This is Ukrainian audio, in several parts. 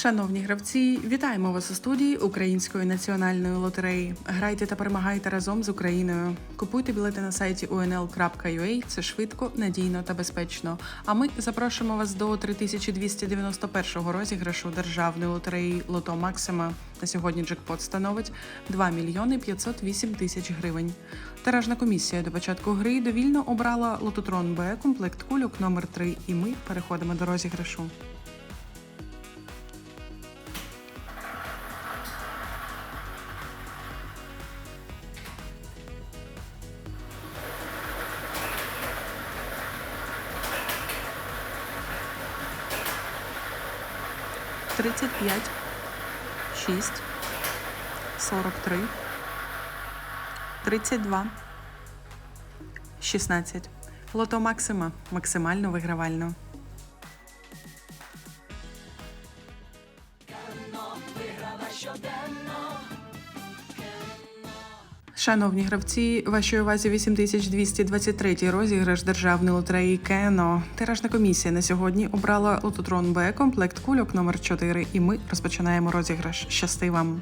Шановні гравці, вітаємо вас у студії Української національної лотереї. Грайте та перемагайте разом з Україною. Купуйте білети на сайті unl.ua. Це швидко, надійно та безпечно. А ми запрошуємо вас до 3291 розіграшу державної лотереї Лото Максима. На сьогодні джекпот становить 2 мільйони 508 тисяч гривень. Тиражна комісія до початку гри довільно обрала лототрон Б комплект кульок номер 3 і ми переходимо до розіграшу. Тридцять п'ять, шість, сорок три, тридцять два, шістнадцять. Лото Максима максимально вигравально. Шановні гравці, вашій увазі 8223 розіграш державної лотереї Кено. Тиражна комісія на сьогодні обрала лототрон Б комплект кульок номер 4 і ми розпочинаємо розіграш. Щасти вам!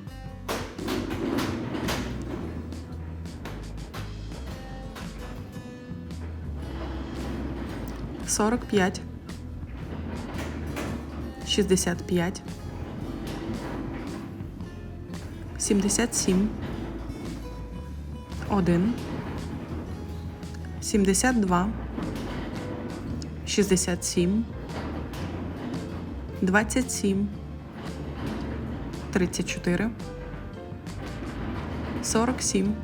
Сорок п'ять. Шістдесят п'ять. Сімдесят сім. 1, 72, 67, 27, 34, 47,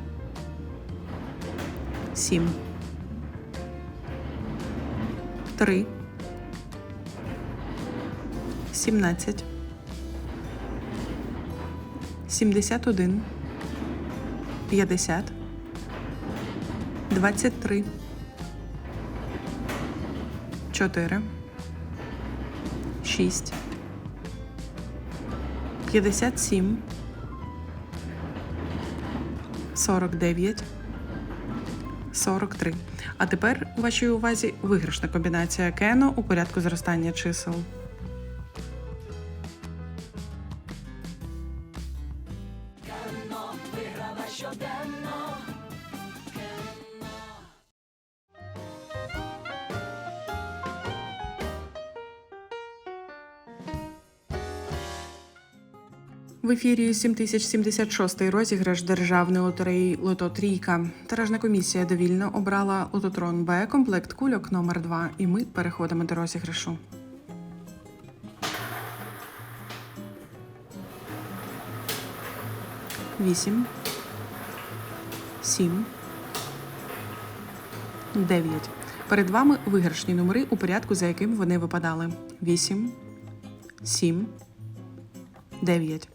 7, 3, 17, 71, 50, 23 4 6 57 49 43. А тепер у вашій увазі виграшна комбінація кено у порядку зростання чисел. Кано виграла щоденно. В ефірі 7076 розіграш державної лотереї Лото Трійка. Тиражна комісія довільно обрала лототрон Б комплект кульок номер 2 і ми переходимо до розіграшу. Вісім. Сім. Дев'ять. Перед вами виграшні номери у порядку, за яким вони випадали. Вісім. Сім. 9.